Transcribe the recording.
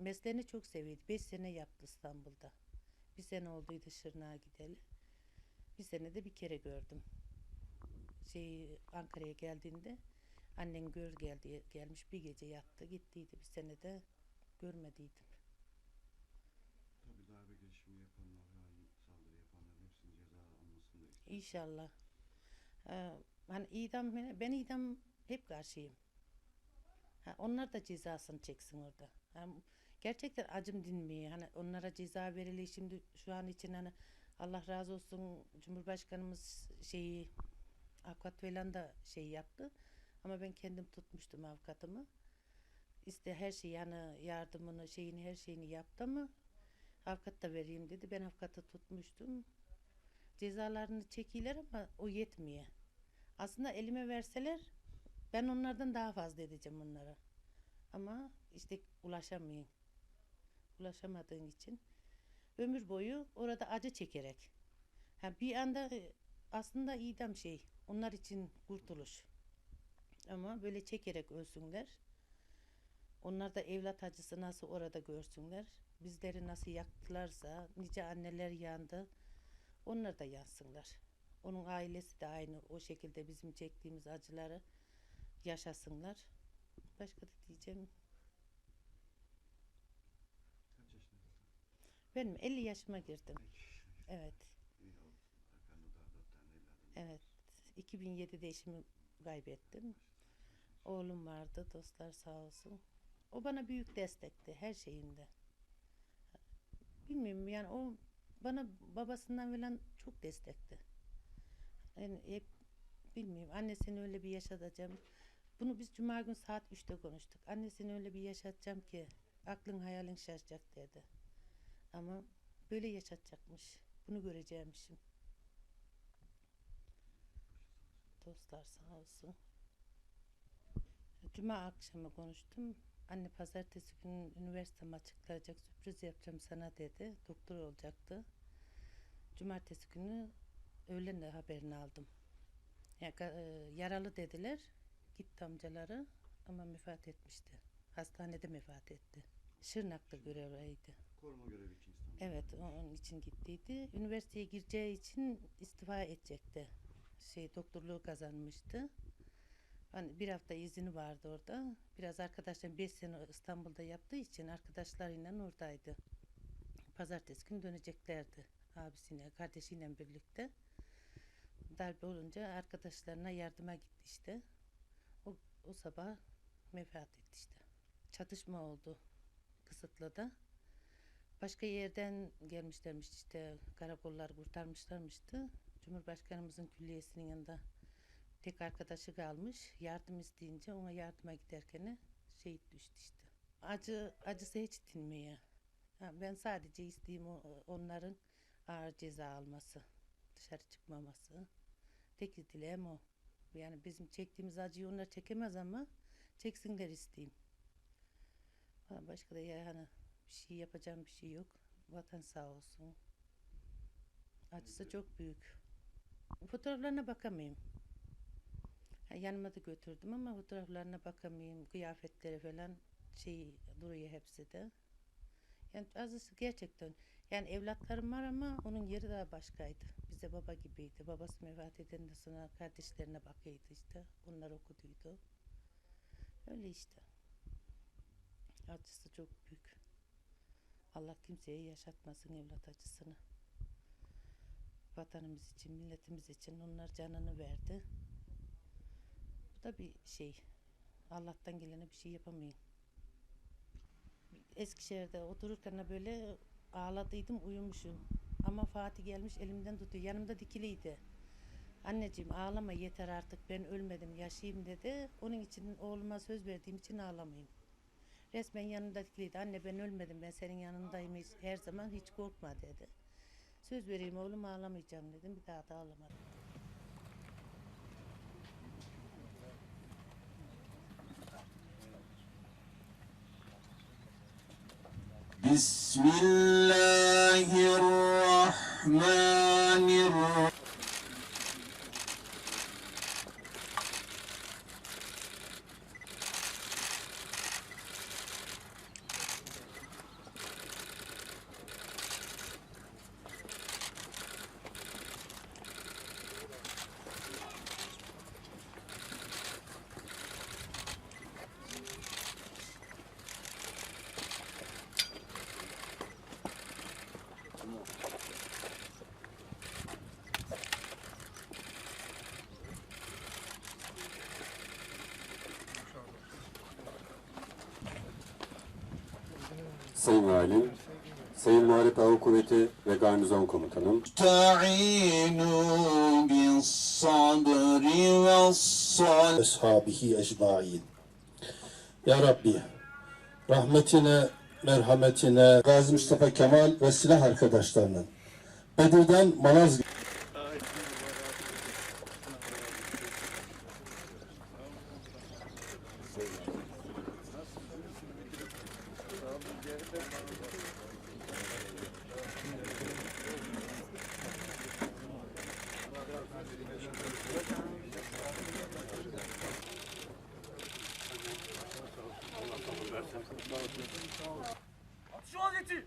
mesleğini çok seviyordu. Beş sene yaptı İstanbul'da. Bir sene olduydu Şırnak'a gideli. Bir sene de bir kere gördüm. Şey Ankara'ya geldiğinde annen gör geldi gelmiş bir gece yattı gittiydi. Bir sene de görmediydim. Tabii darbe girişimi yapanlar, hain saldırı yapanların hepsinin ceza almasını da istiyoruz. İnşallah. Ee, hani idam ben idam hep karşıyım. Ha, onlar da cezasını çeksin orada. Yani gerçekten acım dinmiyor. Hani onlara ceza veriliyor şimdi şu an için hani Allah razı olsun Cumhurbaşkanımız şeyi avukat falan da şey yaptı. Ama ben kendim tutmuştum avukatımı. İşte her şeyi yani yardımını şeyini her şeyini yaptı ama avukat da vereyim dedi. Ben avukatı tutmuştum cezalarını çekiyorlar ama o yetmiyor. Aslında elime verseler ben onlardan daha fazla edeceğim onlara. Ama işte ulaşamayayım. Ulaşamadığım için ömür boyu orada acı çekerek. Ha bir anda e, aslında idam şey. Onlar için kurtuluş. Ama böyle çekerek ölsünler. Onlar da evlat acısı nasıl orada görsünler. Bizleri nasıl yaktılarsa, nice anneler yandı. Onlar da yansınlar. Onun ailesi de aynı o şekilde bizim çektiğimiz acıları yaşasınlar. Başka da diyeceğim. Benim 50 yaşıma girdim. Evet. Evet. 2007'de eşimi kaybettim. Oğlum vardı. Dostlar sağ olsun. O bana büyük destekti her şeyinde. Bilmiyorum yani o bana babasından falan çok destekti. Yani hep bilmiyorum annesini öyle bir yaşatacağım. Bunu biz cuma gün saat 3'te konuştuk. Annesini öyle bir yaşatacağım ki aklın hayalin şaşacak dedi. Ama böyle yaşatacakmış. Bunu göreceğimmişim. Dostlar sağ olsun. Cuma akşamı konuştum. Anne pazartesi günü üniversitem açıklayacak sürpriz yapacağım sana dedi. Doktor olacaktı. Cumartesi günü öğlen de haberini aldım. E, yaralı dediler. Gitti amcaları ama vefat etmişti. Hastanede vefat etti. Şırnak'ta görevliydi. Koruma görevi için İstanbul'da. Evet onun için gittiydi. Üniversiteye gireceği için istifa edecekti. Şey doktorluğu kazanmıştı. Hani bir hafta izini vardı orada. Biraz arkadaşlar 5 sene İstanbul'da yaptığı için arkadaşlarıyla oradaydı. Pazartesi gün döneceklerdi. Abisiyle, kardeşiyle birlikte. Darbe olunca arkadaşlarına yardıma gitti işte. O, o sabah vefat etti işte. Çatışma oldu Kısıtlı'da. Başka yerden gelmişlermiş işte karakollar kurtarmışlarmıştı. Cumhurbaşkanımızın külliyesinin yanında tek arkadaşı kalmış. Yardım isteyince ona yardıma giderken şehit düştü işte. Acı acısı hiç dinmiyor. Ben sadece isteyeyim onların ağır ceza alması, dışarı çıkmaması. Tek dileğim o. Yani bizim çektiğimiz acıyı onlar çekemez ama çeksinler isteyeyim. Başka da yani bir şey yapacağım bir şey yok. Vatan sağ olsun. Acısı çok büyük. Fotoğraflarına bakamayayım. Yanıma da götürdüm ama fotoğraflarına bakamayayım. Kıyafetleri falan şey duruyor hepsi de. Yani acısı gerçekten. Yani evlatlarım var ama onun yeri daha başkaydı. Bize baba gibiydi. Babası vefat edenden sonra kardeşlerine bakıyordu işte. Onlar okuduydu. Öyle işte. Acısı çok büyük. Allah kimseye yaşatmasın evlat acısını. Vatanımız için, milletimiz için onlar canını verdi. Bu da bir şey. Allah'tan gelene bir şey yapamayın. Eskişehir'de otururken böyle ağladıydım, uyumuşum. Ama Fatih gelmiş elimden tutuyor. Yanımda dikiliydi. Anneciğim ağlama yeter artık ben ölmedim yaşayayım dedi. Onun için oğluma söz verdiğim için ağlamayayım. Resmen yanındakiydi. Anne ben ölmedim ben senin yanındayım hiç, her zaman hiç korkma dedi. Söz vereyim oğlum ağlamayacağım dedim. Bir daha da ağlamadım. Bismillahirrahmanirrahim. Sayın Valim, Sayın Muharip Hava Kuvveti ve Garnizon Komutanım. Ta'inu bis. Eshabihi ecmain. Ya Rabbi, rahmetine, merhametine, Gazi Mustafa Kemal ve silah arkadaşlarının, Bedir'den Malazgirt, Thank you. Şu vaziyeti